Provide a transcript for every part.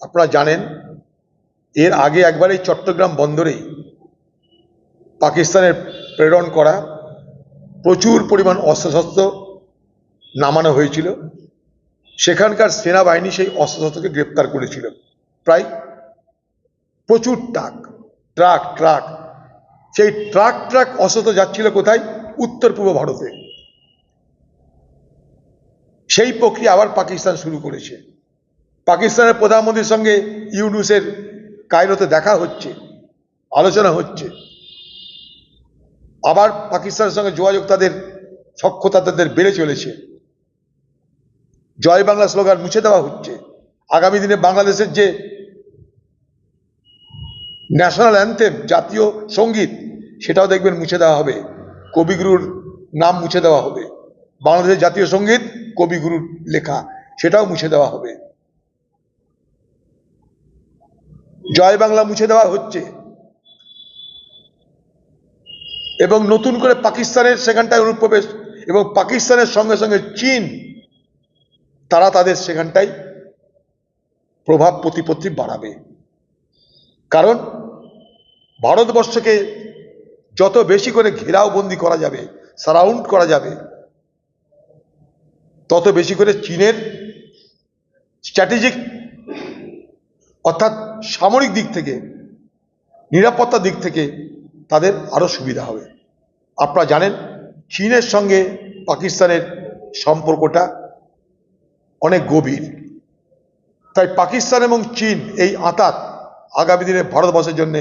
আপনারা জানেন, এর আগে একবার এই চট্টগ্রাম বন্দরে পাকিস্তানের প্রেরণ করা প্রচুর পরিমাণ অস্ত্রশস্ত্র নামানো হয়েছিল। সেখানকার সেনাবাহিনী সেই অস্ত্রশস্ত্রকে গ্রেপ্তার করেছিল। প্রায় প্রচুর ট্রাক ট্রাক ট্রাক। সেই ট্রাক ট্রাক অস্ত্র যাচ্ছিল কোথায়? উত্তর পূর্ব ভারতে। সেই প্রক্রিয়া আবার পাকিস্তান শুরু করেছে। পাকিস্তানের প্রধানমন্ত্রীর সঙ্গে ইউনুসের কায়রোতে দেখা হচ্ছে, আলোচনা হচ্ছে। আবার পাকিস্তানের সঙ্গে যোগাযোগ তাদের, সক্ষতা তাদের বেড়ে চলেছে। জয় বাংলা স্লোগান মুছে দেওয়া হচ্ছে। আগামী দিনে বাংলাদেশের যে ন্যাশনাল অ্যান্থেম, জাতীয় সংগীত, সেটাও দেখবেন মুছে দেওয়া হবে। কবিগুরুর নাম মুছে দেওয়া হবে। বাংলাদেশের জাতীয় সংগীত কবিগুরুর লেখা, সেটাও মুছে দেওয়া হবে। জয় বাংলা মুছে দেওয়া হচ্ছে। এবং নতুন করে পাকিস্তানের সেখানটায় অনুপ্রবেশ এবং পাকিস্তানের সঙ্গে সঙ্গে চীন, তারা তাদের সেখানটায় প্রভাব প্রতিপত্তি বাড়াবে। কারণ ভারতবর্ষকে যত বেশি করে ঘেরাওবন্দি করা যাবে, সারাউন্ড করা যাবে, তত বেশি করে চীনের স্ট্র্যাটেজিক অর্থাৎ সামরিক দিক থেকে নিরাপত্তার দিক থেকে তাদের আরও সুবিধা হবে। আপনারা জানেন, চীনের সঙ্গে পাকিস্তানের সম্পর্কটা অনেক গভীর। তাই পাকিস্তান এবং চীন এই আঁতাত আগামী দিনে ভারতবর্ষের জন্য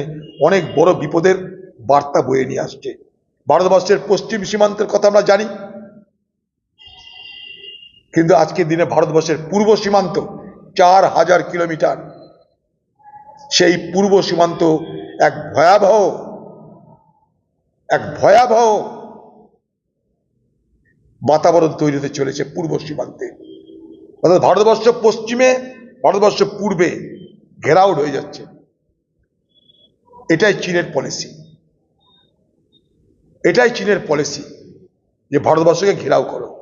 অনেক বড় বিপদের বার্তা বয়ে নিয়ে আসছে। ভারতবর্ষের পশ্চিম সীমান্তের কথা আমরা জানি, কিন্তু আজকের দিনে ভারতবর্ষের পূর্ব সীমান্ত চার হাজার কিলোমিটার। সেই পূর্ব সীমান্ত এক ভয়াবহ এক ভয়াবহ বাতাবরণ তৈরি হতে চলেছে পূর্ব সীমান্তে। অর্থাৎ ভারতবর্ষ পশ্চিমে, ভারতবর্ষ পূর্বে ঘেরাউড হয়ে যাচ্ছে। এটাই চীনের পলিসি এটাই চীনের পলিসি যে ভারতবর্ষকে ঘেরাও করো।